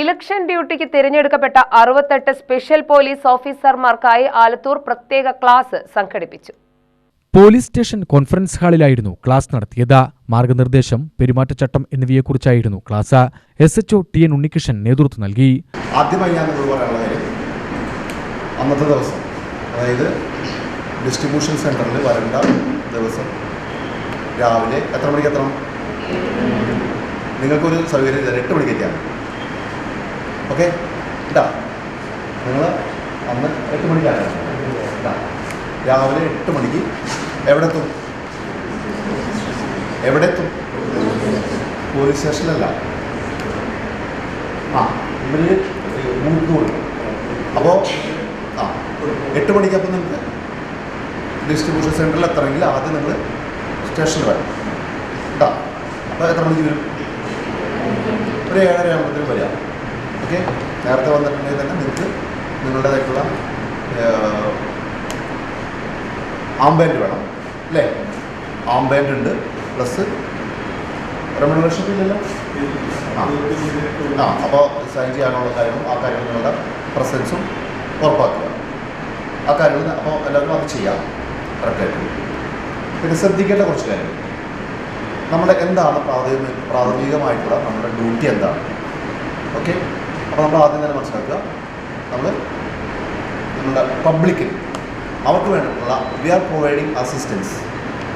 Election ഡ്യൂട്ടിക്ക് തിരഞ്ഞെടുക്കപ്പെട്ട അറുപത്തെട്ട് സ്പെഷ്യൽ പോലീസ് ഓഫീസർമാർക്കായി ആലത്തൂർ പ്രത്യേക ക്ലാസ് സംഘടിപ്പിച്ചു. പോലീസ് സ്റ്റേഷൻ കോൺഫറൻസ് ഹാളിലായിരുന്നു ക്ലാസ് നടത്തിയത്. മാർഗനിർദ്ദേശം പെരുമാറ്റച്ചട്ടം എന്നിവയെക്കുറിച്ചായിരുന്നു class. S HO T N Unnikrishnan നേതൃത്വം നൽകി. ആദ്യമായി ഞാൻ അന്നത്തെ ദിവസം അതായത് ഡിസ്ട്രിബ്യൂഷൻ സെന്ററിൽ വരേണ്ട ദിവസം രാവിലെ എത്ര മണിക്ക് എത്തണം? നിങ്ങൾക്കൊരു സൗകര്യം എട്ട് മണിക്ക് ഓക്കെ? ഇതാ. നിങ്ങൾ അന്ന് എട്ട് മണിക്കാണ് ഇതാ. രാവിലെ എട്ട് മണിക്ക് എവിടെ എത്തും എവിടെ എത്തും പോലീസ് സ്റ്റേഷനിലല്ല. ആ ഇവർ മൂന്നൂർ അപ്പോൾ ആ എട്ട് മണിക്ക് അപ്പം നിങ്ങൾക്ക് ഡിസ്ട്രിബ്യൂഷൻ സെന്ററിൽ എത്തണമെങ്കിൽ ആദ്യം നിങ്ങൾ സ്റ്റേഷനിൽ വരണം. കേട്ടോ അപ്പോൾ എത്ര മണിക്ക് വരും? ഒരു ഏഴര ആകുമ്പോഴത്തേക്കും വരിക ഓക്കെ. നേരത്തെ വന്നിട്ടുണ്ടെങ്കിൽ തന്നെ നിങ്ങൾക്ക് നിങ്ങളുടേതായിട്ടുള്ള ആംബാൻഡ് വേണം അല്ലേ? ആംബാൻഡ് ഉണ്ട്. പ്ലസ് റെമുനറേഷൻ ഇല്ലല്ലോ? ആ. അപ്പോൾ സൈൻ ചെയ്യാനുള്ള കാര്യങ്ങളും ആ കാര്യങ്ങൾ നിങ്ങളുടെ പ്രസൻസും ഉറപ്പാക്കുക. ആ കാര്യങ്ങൾ അപ്പോൾ എല്ലാവരും അത് ചെയ്യാം. കറക്റ്റായിട്ട് പിന്നെ ശ്രദ്ധിക്കേണ്ട കുറച്ച് കാര്യങ്ങൾ നമ്മുടെ എന്താണ് പ്രാഥമിക പ്രാഥമികമായിട്ടുള്ള നമ്മുടെ ഡ്യൂട്ടി എന്താണ്? ഓക്കെ അപ്പോൾ നമ്മൾ ആദ്യം തന്നെ മനസ്സിലാക്കുക. നമ്മൾ നമ്മുടെ പബ്ലിക്കിന് അവർക്ക് വേണ്ടിയിട്ടുള്ള we are providing assistance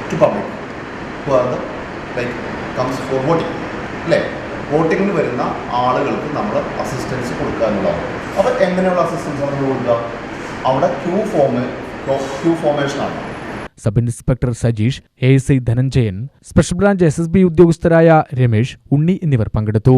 to public who are the like comes for voting അല്ലേ? വോട്ടിങ്ങിന് വരുന്ന ആളുകൾക്ക് നമ്മൾ അസിസ്റ്റൻസ് കൊടുക്കുക എന്നുള്ളതാണ്. അപ്പോൾ എങ്ങനെയുള്ള അസിസ്റ്റൻസ് നമ്മൾ കൊടുക്കുക? അവിടെ queue form queue ഫോമേഷനാണ് sub inspector Sajeesh A S I Dhananjayan special branch S S B ഉദ്യോഗസ്ഥരായ Ramesh ഉണ്ണി എന്നിവർ പങ്കെടുത്തു.